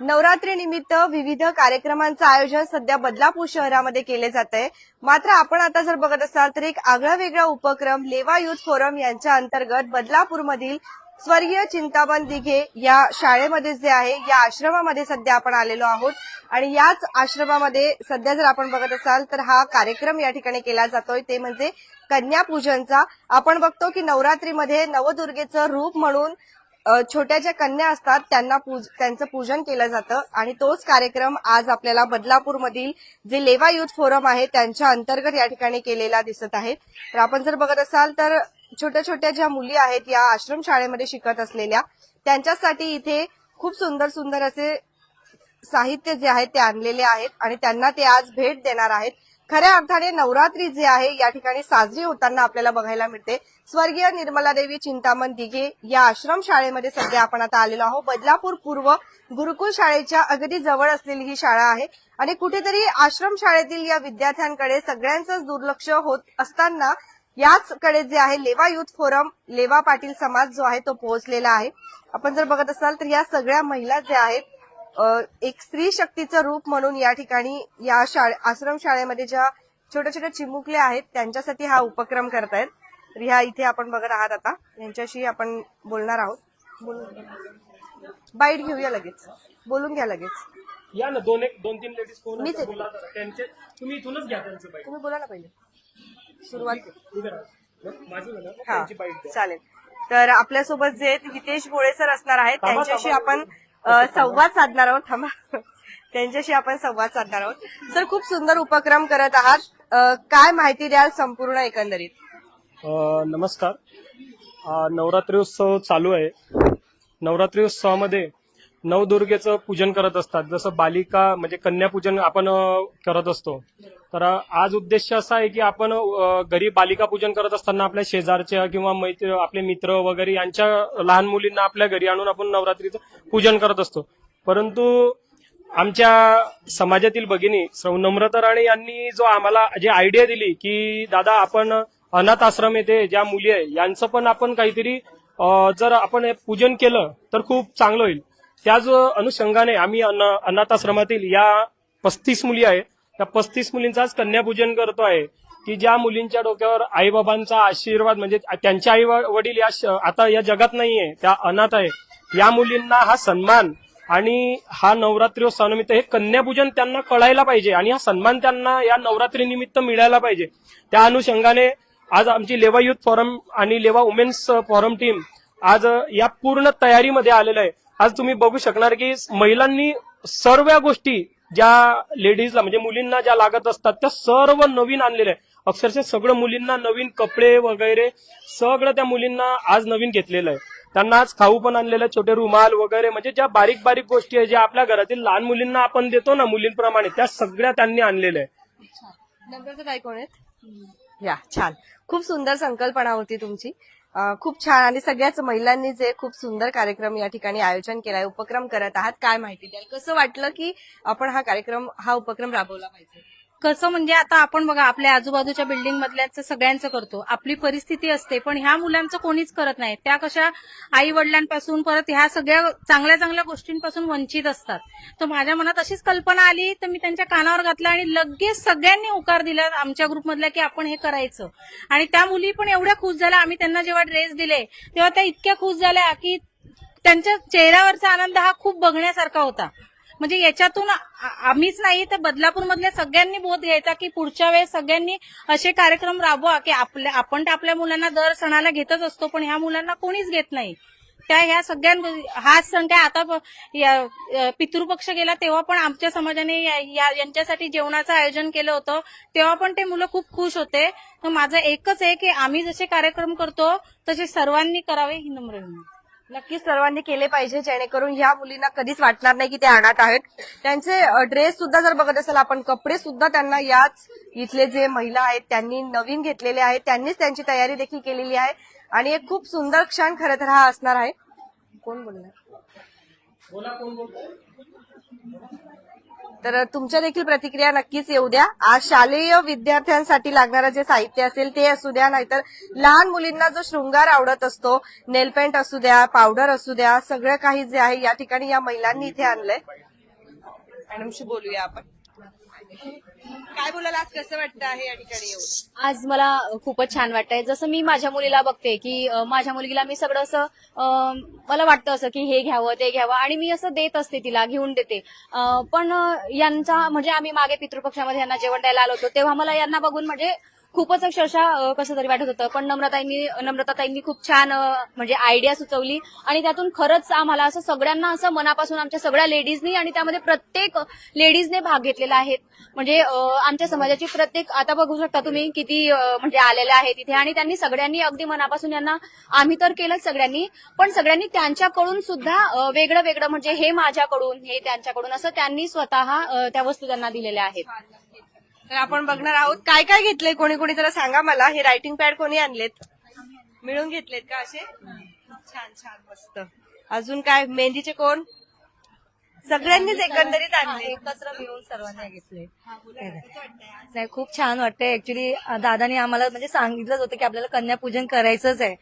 नवरात्री निमित्त विविध कार्यक्रमांचं आयोजन सध्या बदलापूर शहरामध्ये केले जात आहे. मात्र आपण आता जर बघत असाल तर एक आगळा वेगळा उपक्रम लेवा युथ फोरम यांच्या अंतर्गत बदलापूरमधील स्वर्गीय चिंतामण दिघे या शाळेमध्ये जे आहे या आश्रमामध्ये सध्या आपण आलेलो आहोत. आणि याच आश्रमामध्ये सध्या जर आपण बघत असाल तर हा कार्यक्रम या ठिकाणी केला जातोय. ते म्हणजे कन्यापूजनचा. आपण बघतो की नवरात्रीमध्ये नवदुर्गेचं रूप म्हणून छोट्या ज्या कन्या असतात त्यांना पूज त्यांचं पूजन केलं जातं आणि तोच कार्यक्रम आज आपल्याला बदलापूरमधील जे लेवा युथ फोरम आहे त्यांच्या अंतर्गत या ठिकाणी केलेला दिसत आहे. तर आपण जर बघत असाल तर छोट्या छोट्या ज्या मुली आहेत या आश्रम शाळेमध्ये शिकत असलेल्या त्यांच्यासाठी इथे खूप सुंदर सुंदर असे साहित्य जे आहे ते आणलेले आहेत आणि त्यांना ते आज भेट देणार आहेत. खऱ्या अर्थाने नवरात्री जे आहे या ठिकाणी साजरी होताना आपल्याला बघायला मिळते. स्वर्गीय निर्मला देवी चिंतामण दिघे या आश्रम शाळेमध्ये सध्या आपण आता आलेलो आहोत. बदलापूर पूर्व गुरुकुल शाळेच्या अगदी जवळ असलेली ही शाळा आहे आणि कुठेतरी आश्रम शाळेतील या विद्यार्थ्यांकडे सगळ्यांचंच दुर्लक्ष होत असताना याचकडे जे आहे लेवा युथ फोरम लेवा पाटील समाज जो आहे तो पोहोचलेला आहे. आपण जर बघत असाल तर या सगळ्या महिला ज्या आहेत एक स्त्री शक्तीचं रूप म्हणून या ठिकाणी या शाळे आश्रम शाळेमध्ये ज्या छोट्या छोट्या चिमुकल्या आहेत त्यांच्यासाठी हा उपक्रम करतायत. तर ह्या इथे आपण बघत आहात आता. यांच्याशी आपण बोलणार आहोत. बोलून बाईट घेऊया लगेच. बोलून घ्या लगेच. या ना दोन एक दोन तीन लेडीज मीच? आहे. बोला जरा. त्यांचे तुम्ही इथूनच घ्या त्यांचं बाईट. तुम्ही बोला ना पहिले. सुरुवात उभे राहा. मग माझं झालं ना, हा. त्यांची बाईट द्या. चालेल. तर आपल्यासोबत जे हितेश भोळे सर असणार आहेत. थांबा, त्यांच्याशी थांबा. आपण संवाद साधणार आहोत. थांबा. त्यांच्याशी आपण संवाद साधणार आहोत. सर खूप सुंदर उपक्रम करत आहात. काय माहिती द्याल संपूर्ण एकंदरीत? नमस्कार. नवरात्री उत्सव चालू आहे. नवरात्री उत्सवामध्ये नवदुर्गेचं पूजन करत असतात. जसं बालिका म्हणजे कन्यापूजन आपण करत असतो. तर आज उद्देश असा आहे की आपण घरी बालिका पूजन करत असताना आपल्या शेजारच्या किंवा मैत्र आपले मित्र वगैरे यांच्या लहान मुलींना आपल्या घरी आणून आपण नवरात्रीचं पूजन करत असतो. परंतु आमच्या समाजातील भगिनी सौ नम्रता राणे यांनी जो आम्हाला जी आयडिया दिली की दादा आपण अनाथ आश्रम येथे ज्या मुली आहे यांचं पण आपण काहीतरी जर आपण पूजन केलं तर खूप चांगलं होईल. त्याच अनुषंगाने आम्ही अनाथाश्रमातील या पस्तीस मुली आहेत त्या पस्तीस मुलींचाच कन्यापूजन करतो आहे की ज्या मुलींच्या डोक्यावर आईबाबांचा आशीर्वाद म्हणजे त्यांचे आई वडील या श- आता या जगात नाहीये त्या अनाथ आहे या मुलींना हा सन्मान आणि हा नवरात्रोत्सवानिमित्त हे कन्यापूजन त्यांना कळायला पाहिजे आणि हा सन्मान त्यांना या नवरात्रीनिमित्त मिळायला पाहिजे. त्या अनुषंगाने आज आमची लेवा युथ फोरम आणि लेवा वुमेन्स फोरम टीम आज या पूर्ण तयारीमध्ये आलेलं आहे. आज तुम्ही बघू शकणार की महिलांनी सर्व गोष्टी ज्या लेडीजला म्हणजे मुलींना ज्या लागत असतात त्या सर्व नवीन आणलेल्या आहेत. अक्षरशः सगळं मुलींना नवीन कपडे वगैरे सगळं त्या मुलींना आज नवीन घेतलेलं आहे. त्यांना आज खाऊ पण आणलेलं आहे छोटे रुमाल वगैरे म्हणजे ज्या बारीक बारीक गोष्टी आहे ज्या आपल्या घरातील लहान मुलींना आपण देतो ना मुलींप्रमाणे त्या सगळ्या त्यांनी आणलेल्या आहेत. नम्रता कोण आहेत? या छान. खूप सुंदर संकल्पना होती तुमची. खूप छान. आणि सगळ्याच महिलांनी जे खूप सुंदर कार्यक्रम या ठिकाणी आयोजन केलाय उपक्रम करत आहात काय माहिती द्याल? कसं वाटलं की आपण हा कार्यक्रम हा उपक्रम राबवला पाहिजे? कसं म्हणजे आता आपण बघा आपल्या आजूबाजूच्या बिल्डिंग मधल्याचं सगळ्यांचं करतो. आपली परिस्थिती असते पण ह्या मुलांचं कोणीच करत नाही. त्या कशा आई वडिलांपासून परत ह्या सगळ्या चांगल्या चांगल्या गोष्टींपासून वंचित असतात. तर माझ्या मनात अशीच कल्पना आली तर मी त्यांच्या कानावर घातलं आणि लगेच सगळ्यांनी होकार दिला आमच्या ग्रुपमधल्या की आपण हे करायचं. आणि त्या मुली पण एवढ्या खुश झाल्या आम्ही त्यांना जेव्हा ड्रेस दिले तेव्हा त्या इतक्या खुश झाल्या की त्यांच्या चेहऱ्यावरचा आनंद हा खूप बघण्यासारखा होता. म्हणजे याच्यातून आम्हीच नाही तर बदलापूर मधल्या सगळ्यांनी बोध घ्यायचा की पुढच्या वेळेस सगळ्यांनी असे कार्यक्रम राबवा की आपल्या आपण तर आपल्या मुलांना दर सणाला घेतच असतो पण ह्या मुलांना कोणीच घेत नाही. त्या ह्या सगळ्या हा सण काय आता या- पितृपक्ष गेला तेव्हा पण आमच्या समाजाने या- यांच्यासाठी जेवणाचं आयोजन केलं होतं. तेव्हा पण ते मुलं खूप खुश होते. तर माझं एकच आहे की आम्ही जसे कार्यक्रम करतो तसे सर्वांनी करावे ही नम्र विनंती. नक्कीच सर्वांनी केले पाहिजे जेणेकरून ह्या मुलींना कधीच वाटणार नाही की ते अनाथ आहेत. त्यांचे ड्रेस सुद्धा जर बघत असेल आपण कपडे सुद्धा त्यांना याच इथले जे महिला आहेत त्यांनी नवीन घेतलेले आहेत त्यांनीच त्यांची तयारी देखील केलेली आहे. आणि एक खूप सुंदर क्षण खरं तर हा असणार आहे. कोण बोलणार? तर तुमच्या देखील प्रतिक्रिया नक्कीच येऊ द्या. आज शालेय विद्यार्थ्यांसाठी लागणारं जे साहित्य असेल ते असू द्या नाहीतर लहान मुलींना जो शृंगार आवडत असतो नेलपेंट असू द्या पावडर असू द्या सगळं काही जे आहे या ठिकाणी या महिलांनी इथे आणलंय. मॅडमशी बोलूया आपण. काय बोलायला आज? कसं वाटतं आहे या ठिकाणी येऊन? आज मला खूपच छान वाटतंय. जसं मी माझ्या मुलीला बघते की माझ्या मुलगीला मी सगळं असं मला वाटतं असं की हे घ्यावं ते घ्यावं आणि मी असं देत असते तिला घेऊन देते. पण यांचा म्हणजे आम्ही मागे पितृपक्षामध्ये यांना जेवण द्यायला आलो होतो तेव्हा मला यांना बघून म्हणजे खूपच अक्षरशः कसं तरी वाटत होतं. पण नम्रताईंनी नम्रताताईंनी खूप छान म्हणजे आयडिया सुचवली. आणि त्यातून खरंच आम्हाला असं सगळ्यांना असं मनापासून आमच्या सगळ्या लेडीजनी आणि त्यामध्ये प्रत्येक लेडीजने भाग घेतलेला आहे. म्हणजे आमच्या समाजाची प्रत्येक आता बघू शकता तुम्ही किती म्हणजे आलेल्या आहेत तिथे आणि त्यांनी सगळ्यांनी अगदी मनापासून यांना आम्ही तर केलंच सगळ्यांनी. पण सगळ्यांनी त्यांच्याकडून सुद्धा वेगळं वेगळं म्हणजे हे माझ्याकडून हे त्यांच्याकडून असं त्यांनी स्वतः त्या वस्तू त्यांना दिलेल्या आहेत. तर आपण बघणार आहोत काय काय घेतलंय कोणी कोणी जरा सांगा मला. हे रायटिंग पॅड कोणी आणलेत? मिळून घेतलेत का असे? छान छान मस्त. अजून काय? मेहंदीचे कोण? सगळ्यांनीच एकंदरीत आणले. एकत्र मिळून सर्वांनी घेतले. नाही खूप छान वाटतंय. ऍक्च्युली दादानी आम्हाला म्हणजे सांगितलंच होतं की आपल्याला कन्यापूजन करायचंच आहे.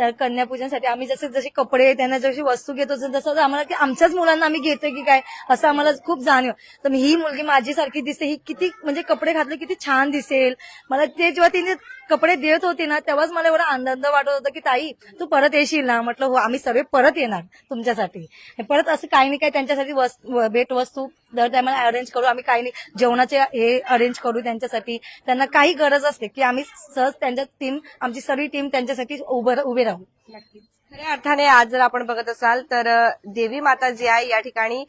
तर कन्यापूजनसाठी आम्ही जसे जसे कपडे त्यांना जशी वस्तू घेतो जसं आम्हाला की आमच्याच मुलांना आम्ही घेतोय की काय असं आम्हाला खूप जाणीव. तर मी ही मुलगी माझी सारखी दिसते. ही किती म्हणजे कपडे घातले किती छान दिसेल. मला ते जेव्हा तिने कपडे देत होती ना तेव्हाच मला एवढा आनंद वाटत होता की ताई तू परत येशील ना? म्हटलं हो आम्ही सगळे परत येणार तुमच्यासाठी. परत असं काही नाही काय त्यांच्यासाठी वस- भेट वस्तू दर टायमाला अरेंज करू आम्ही काही नाही. जेवणाचे हे अरेंज करू त्यांच्यासाठी. त्यांना काही गरज असते की आम्ही सहज त्यांच्या टीम आमची सगळी टीम त्यांच्यासाठी उभं उभे राहू. खऱ्या अर्थाने आज जर आपण बघत असाल तर देवी माता जी आहे या ठिकाणी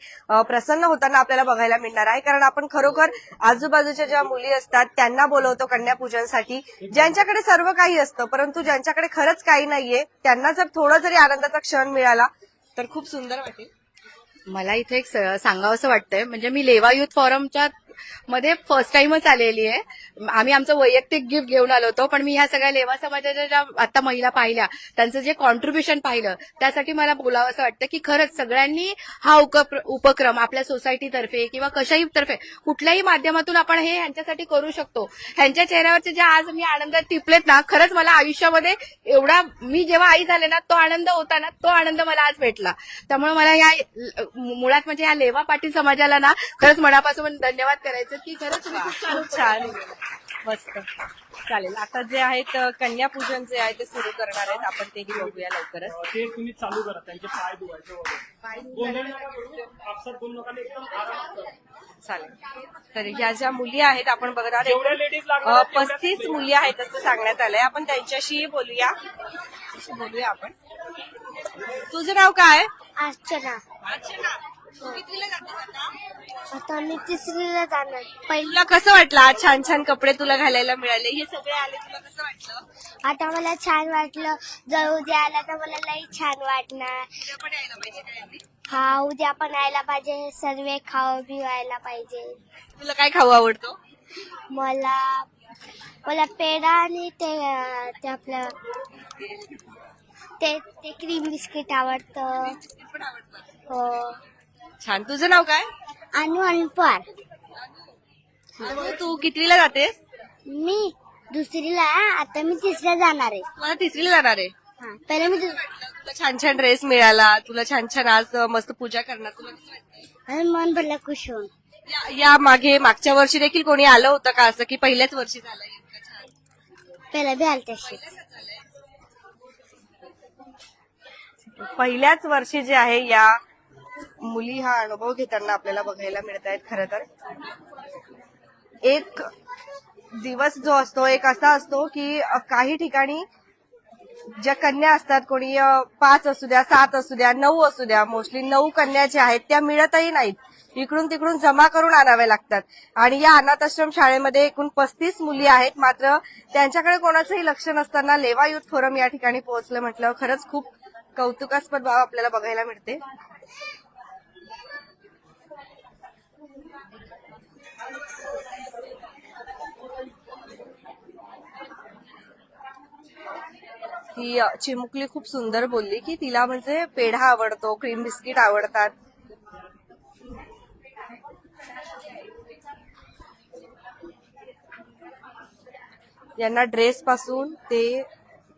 प्रसन्न होताना आपल्याला बघायला मिळणार आहे. कारण आपण खरोखर आजूबाजूच्या ज्या मुली असतात त्यांना बोलवतो कन्यापूजनसाठी. ज्यांच्याकडे सर्व काही असतं परंतु ज्यांच्याकडे खरंच काही नाहीये त्यांना जर थोडं जरी आनंदाचा क्षण मिळाला तर खूप सुंदर वाटेल. मला इथे एक सांगावं असं वाटतंय. म्हणजे मी लेवा युथ फॉरमच्या मध्ये फर्स्ट टाइमच आलेली आहे. आम्ही आमचं वैयक्तिक गिफ्ट घेऊन आलो होतो पण मी ह्या सगळ्या लेवा समाजाच्या ज्या आता महिला पाहिल्या त्यांचं जे कॉन्ट्रीब्युशन पाहिलं त्यासाठी मला बोलावं असं वाटतं की खरंच सगळ्यांनी हा उपक्रम आपल्या सोसायटीतर्फे किंवा कशाही तर्फे कुठल्याही माध्यमातून आपण हे ह्यांच्यासाठी करू शकतो. ह्यांच्या चेहऱ्यावरचे जे आज मी आनंदात टिपलेत ना खरंच मला आयुष्यामध्ये एवढा मी जेव्हा आई झाले ना तो आनंद होता ना तो आनंद मला आज भेटला. त्यामुळे मला या मुळात म्हणजे या लेवा पाटील समाजाला ना खरंच मनापासून धन्यवाद करायचं की खरंच तुम्ही खूप छान मस्त. चालेल. आता जे आहेत अ, कन्यापूजन जे आहे ते सुरू करणार आहेत. आपण तेही बघूया लवकरच. ते तुम्ही चालू करा. त्यांचे पाय धुवायचे वगैरे. गोंधळ नका करू, आपसात बोलू नका आणि एकदम आरामात करा. चालेल. तर ह्या ज्या मुली आहेत आपण बघत आहोत. जेवढ्या लेडीज लागणार अ, आहेत, तेवढ्याच पस्तीस मुली आहेत असं सांगण्यात आलंय. आपण त्यांच्याशी बोलूया. बोलूया आपण. तुझं नाव काय? अर्चना. कितवीला आता? आता मी तिसरीला जाणार. पहिलं कसं वाटलं आज छान छान कपडे तुला घालायला मिळाले? हे सगळे आले तुला कसं वाटलं? आता मला छान वाटलं. जर उद्या आला तर मला लई छान वाटणार. उद्या पण यायला पाहिजे का यांनी? हा उद्या पण यायला पाहिजे. सर्व खाऊ पिवायला पाहिजे. तुला काय खाऊ आवडतो? मला मला पेढा आणि ते अं, ते आपलं ते ते क्रीम बिस्किट आवडतं. हो. छान. तुझं नाव काय? आणि अनपर अनु, तू कितवीला जातेस? मी दुसरीला आहे, आता मी तिसऱ्या जाणार आहे. मला तिसरीला जाणार आहे. हा. पहिले मी दुस- तुला छान छान ड्रेस मिळाला. तुला छान छान आज अ, मस्त पूजा करणार. तुला कसं वाटतंय? आणि मन भरलं खुश होऊन. या- या मागे मागच्या वर्षी देखील कोणी आलं होतं का? असं की पहिल्याच वर्षी झालं इतकं छान? पहिला बी आलं तशी पहिल्याच वर्षी जे आहे या मुली हा अनुभव घेताना आपल्याला बघायला मिळत आहेत खरं तर. एक दिवस जो असतो एक असा असतो की काही ठिकाणी ज्या कन्या असतात कोणी पाच असू द्या सात असू द्या नऊ असू द्या मोस्टली नऊ कन्या ज्या आहेत त्या मिळतही नाहीत. इकडून तिकडून जमा करून आणाव्या लागतात. आणि या अनाथ आश्रम शाळेमध्ये एकूण पस्तीस मुली आहेत मात्र त्यांच्याकडे कोणाचंही लक्ष नसताना लेवा युथ फोरम या ठिकाणी पोहोचलं म्हटलं खरंच खूप कौतुकास्पद बाब आपल्याला बघायला मिळते. ही चिमुकली खूप सुंदर बोलली की तिला म्हणजे पेढा आवडतो क्रीम बिस्किट आवडतात. यांना ड्रेस पासून ते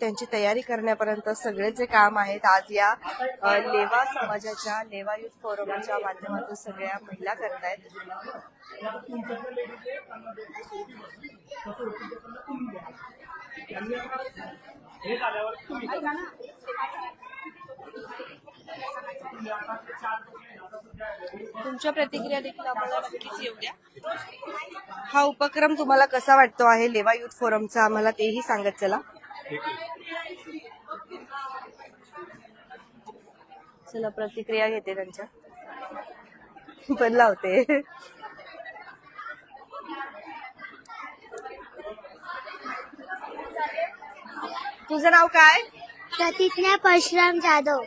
त्यांची तयारी करण्यापर्यंत सगळे जे काम आहेत आज या लेवा समाजाच्या लेवा युथ फोरमच्या माध्यमातून सगळ्या महिला करतायत. तुमच्या प्रतिक्रिया देखील आम्हाला नक्कीच येऊ द्या. हा उपक्रम तुम्हाला कसा वाटतो आहे लेवा युथ फोरमचा? आम्हाला तेही सांगत चला. चला प्रतिक्रिया घेते त्यांच्या. पण लावते तुझं नाव काय? प्रतिज्ञा परशुराम जाधव.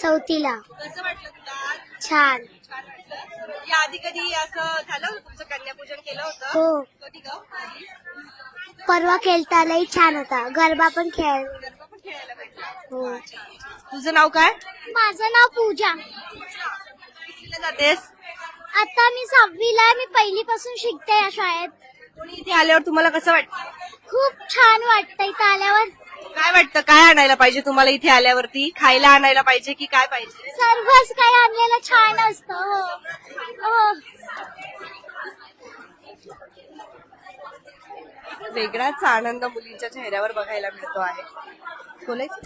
चौथीला. कसं वाटलं तुला आज? छान. छान वाटलं. या आधी कधी असं झालं होतं तुमचं कन्यापूजन केलं होतं? हो. कधी ग? परवा खेळता लई छान होता. गरबा पण खेळ गरबा पण खेळायला भेटला. हो. तुझं नाव काय? माझं नाव पूजा. जातेस? आता मी सहावीला आहे. मी पहिलीपासून शिकते या शाळेत. कोणी इथे आल्यावर तुम्हाला कसं वाटतं? खूप छान वाटतं इथं आल्यावर. काय वाटतं? काय आणायला पाहिजे तुम्हाला इथे आल्यावरती? खायला आणायला पाहिजे की काय पाहिजे? सर्वच काही आणलेलं छान असतं हो. हो. वेगळाच आनंद मुलींच्या चेहऱ्यावर बघायला मिळतो आहे. बोलायचं.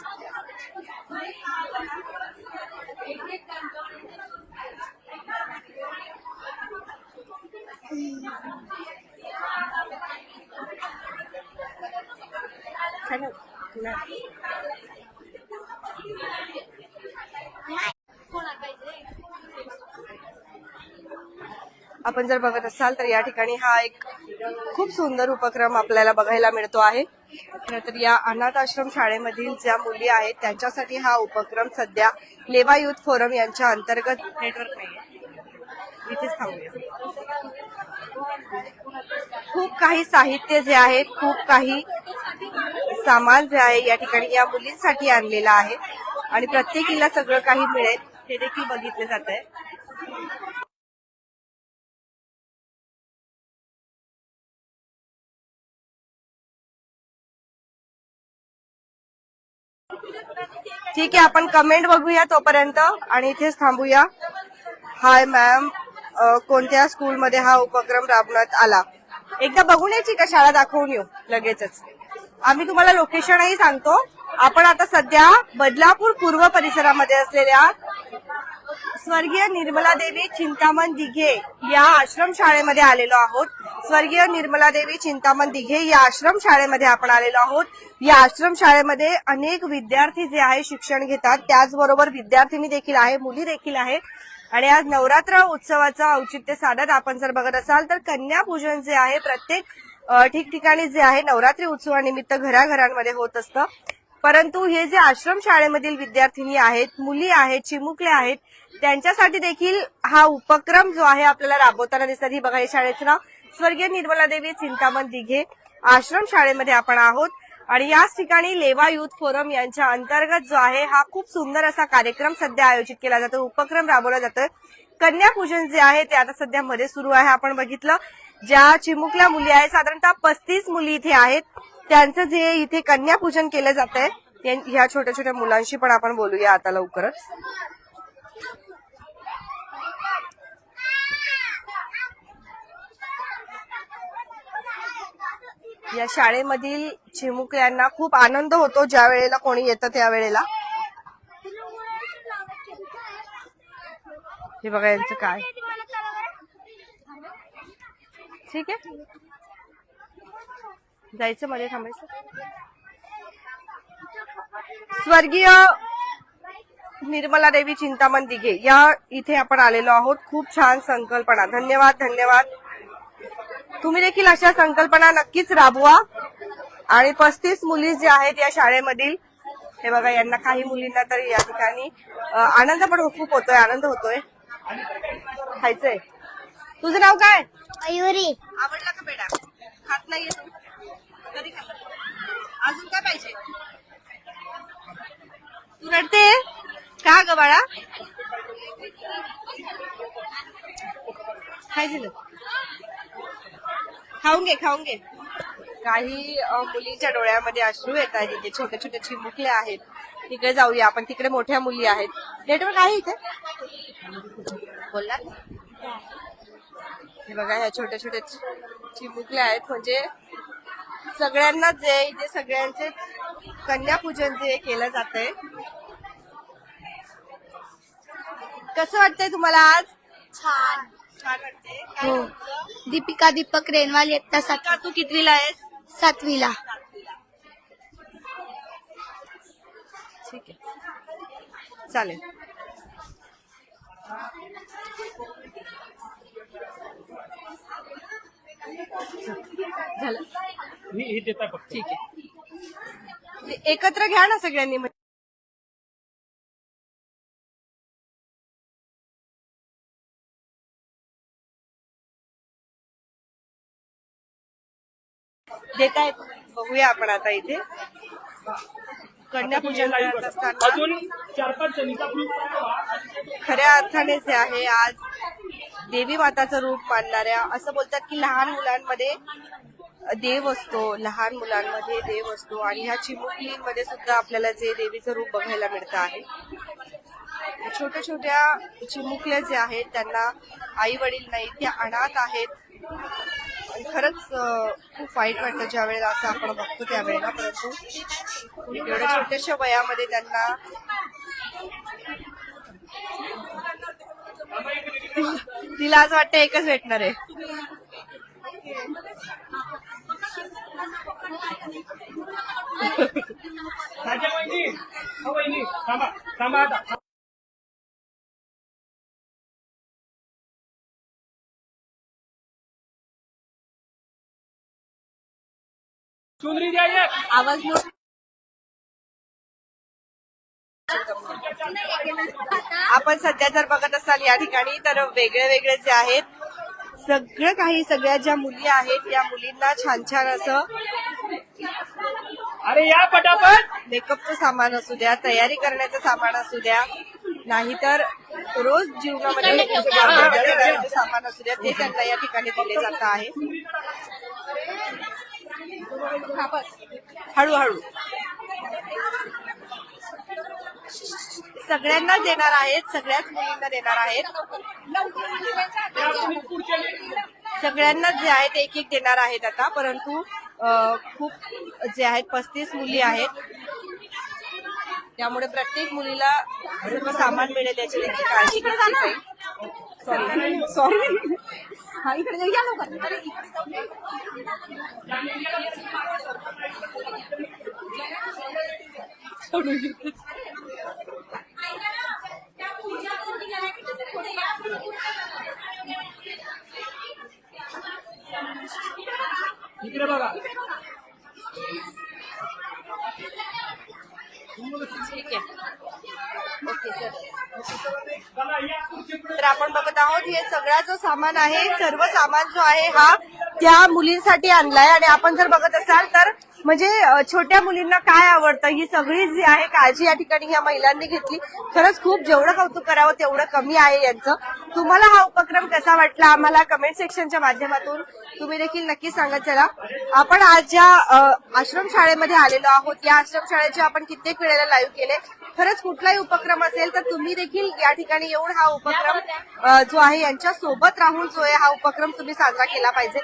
आपण जर बघत असाल तर या ठिकाणी हा एक खूप सुंदर उपक्रम आपल्याला बघायला मिळतो आहे. तर या अनाथ आश्रम शाळेमधील ज्या मुली आहेत त्यांच्यासाठी हा उपक्रम सध्या लेवा युथ फोरम यांच्या अंतर्गत नेटवर्क नाही इथेच थांबूया. खूप काही साहित्य जे आहे खूप काही सामान जे आहे या ठिकाणी या मुलींसाठी आणलेलं आहे. आणि प्रत्येकीला सगळं काही मिळेल ते देखील बघितलं जात आहे. ठीक आहे आपण कमेंट बघूया तोपर्यंत. आणि इथेच थांबूया. हाय मॅम कोणत्या स्कूलमध्ये हा उपक्रम राबवण्यात आला? एकदा बघून यायची का? शाळा दाखवून येऊ लगेचच. आम्ही तुम्हाला लोकेशनही सांगतो. आपण आता सध्या बदलापूर पूर्व परिसरामध्ये असलेल्या स्वर्गीय निर्मला देवी चिंतामण दिघे या आश्रम शाळेमध्ये आलेलो आहोत. स्वर्गीय निर्मला देवी चिंतामण दिघे या आश्रम शाळेमध्ये आपण आलेलो आहोत. या आश्रम शाळेमध्ये अनेक विद्यार्थी जे आहे शिक्षण घेतात. त्याचबरोबर विद्यार्थिनी देखील आहे मुली देखील आहे आणि आज नवरात्र उत्सवाचं औचित्य साधत आपण जर बघत असाल तर कन्यापूजन जे आहे प्रत्येक ठिकठिकाणी जे आहे नवरात्री उत्सवानिमित्त घराघरांमध्ये होत असतं. परंतु हे जे आश्रम शाळेमधील विद्यार्थिनी आहेत मुली आहेत चिमुकले आहेत त्यांच्यासाठी देखील हा उपक्रम जो आहे आपल्याला राबवताना दिसतात. ही बघा शाळेचं नाव स्वर्गीय निर्मला देवी चिंतामण दिघे आश्रम शाळेमध्ये आपण आहोत. आणि याच ठिकाणी लेवा युथ फोरम यांच्या अंतर्गत जो आहे हा खूप सुंदर असा कार्यक्रम सध्या आयोजित केला जातो. उपक्रम राबवला जातोय. कन्यापूजन जे आहे ते आता सध्या मध्ये सुरू आहे. आपण बघितलं ज्या चिमुकल्या मुली आहेत साधारणतः पस्तीस मुली इथे आहेत. त्यांचं जे इथे कन्यापूजन केलं जात आहे ह्या छोट्या छोट्या मुलांशी पण आपण बोलूया आता लवकरच. या शाळेमधील चिमुकल्यांना खूप आनंद होतो ज्या वेळेला कोणी येतं त्यावेळेला. हे बघा यांचं काय? ठीक आहे. जायचं मध्ये थांबायचं. स्वर्गीय निर्मला देवी चिंतामण दिघे या इथे आपण आलेलो आहोत. खूप छान संकल्पना. धन्यवाद धन्यवाद. तुम्ही देखील अशा संकल्पना नक्कीच राबवा. आणि पस्तीस मुली जे आहेत या शाळेमधील हे बघा यांना काही मुलींना तर या ठिकाणी आनंद पण खूप होतोय आनंद होतोय. खायचंय. तुझं नाव काय? मयुरी. आवडला का बेटा खात नाहीये तू? कधी खात अजून काय पाहिजे? तू रडते? का ग बाळा? झालं खाऊन घे खाऊन घे. काही मुलीच्या डोळ्यामध्ये अश्रू येत आहेत. इथे छोटे छोटे चिमुकले आहेत. तिकडे जाऊया. आपण तिकडे मोठ्या मुली आहेत. नेटवर्क आहे इथे? बोलला हे बघा ह्या छोट्या छोट्या चिमुकले आहेत. म्हणजे सगळ्यांना जे इथे सगळ्यांचे कन्यापूजन जे केलं जात आहे कसं वाटतंय तुम्हाला आज? छान. छान वाटतंय काय हो. तुमचं? दीपिका दीपक रेनवाल इयत्ता का सात तू कितवीला आहेस? सातवीला. ठीक आहे. चालेल. झालं? ही ही देता फक्त. ठीक आहे. एकत्र घ्या ना सगळ्यांनी. देता येत बघूया आपण आता इथे. कन्यापूजन करत असताना खऱ्या अर्थाने जे आहे आज देवी माताचं रूप मानणाऱ्या असं बोलतात की लहान मुलांमध्ये देव असतो लहान मुलांमध्ये देव असतो आणि ह्या चिमुकलींमध्ये सुद्धा आपल्याला जे देवीचं रूप बघायला मिळतं आहे. छोट्या छोट्या चिमुकल्या जे आहेत त्यांना आई वडील नाही त्या अनाथ आहेत. खरंच खूप वाईट वाटतं ज्या वेळेला असं आपण बघतो त्यावेळेला परंतु एवढ्या छोट्याशा वयामध्ये त्यांना तिला आज वाटतं एकच भेटणार आहे. हो थांबा थांबा चुनरी द्या एक. आवाज न- आपण सध्या जर बघत असाल या ठिकाणी तर वेगळे वेगळे जे आहेत सगळं काही सगळ्या ज्या मुली आहेत त्या मुलींना छान छान असं अरे या पटापट. मेकअपचं सामान असू द्या तयारी करण्याचं सामान असू द्या. नाहीतर रोज जीवनामध्ये सामान असू द्या ते त्यांना या ठिकाणी दिले जात आहे. हळूहळू. सगळ्यांना देणार आहेत सगळ्याच मुलींना देणार आहेत. सगळ्यांना जे आहेत एक एक देणार आहेत आता परंतु खूप जे आहेत पस्तीस मुली आहेत. त्यामुळे प्रत्येक मुलीला सर्व सामान मिळेल याची देखील काळजी घेतली सॉरी सॉरी हा इकडे या लवकर. इकडे इकडे बघा. ठीक आहे ओके सर तर आपण बघत आहोत हे सगळा जो सामान आहे सर्व सामान जो आहे हा त्या मुलींसाठी आणलाय. आणि आपण जर बघत असाल तर म्हणजे छोट्या मुलींना काय आवडतं? ही सगळी जी आहे काळजी या ठिकाणी ह्या महिलांनी घेतली. खरंच खूप जेवढं कौतुक करावं तेवढं कमी आहे यांचं. तुम्हाला हा उपक्रम कसा वाटला? आम्हाला कमेंट सेक्शनच्या माध्यमातून तुम्ही देखील नक्की सांगत चला. आपण आज ज्या आश्रमशाळेमध्ये आश्रम शाळेमध्ये आलेलो आहोत या आश्रमशाळेचे आपण कित्येक वेळेला लाईव्ह केले. खरंच कुठलाही उपक्रम असेल तर तुम्ही देखील या ठिकाणी येऊन हा उपक्रम जो आहे यांच्या सोबत राहून जो आहे हा उपक्रम तुम्ही साजरा केला पाहिजे.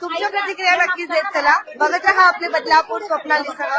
तुमच्या प्रतिक्रिया नक्कीच देत चला. बघत राहा आपले बदलापूर स्वप्नालीसह.